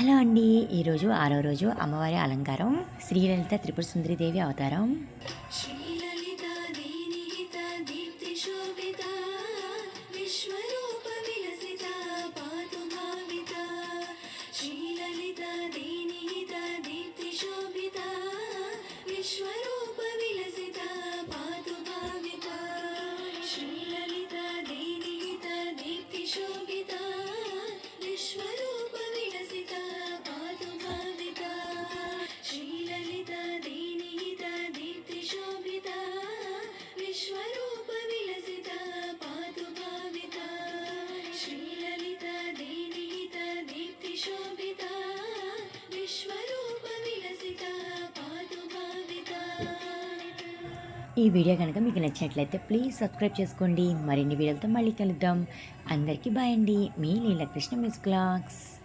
Hello అండి. ఈరోజు ఆరో రోజు అమ్మవారి అలంకారం. శ్రీలలిత త్రిపుర సుందరిదేవి అవతారం. ఈ వీడియో కనుక మీకు నచ్చినట్లయితే ప్లీజ్ సబ్స్క్రైబ్ చేసుకోండి. మరిన్ని వీడియోలతో మళ్ళీ కలుద్దాం. అందరికీ బాయ్ అండి. మీ లీలకృష్ణ మిస్ క్లాక్స్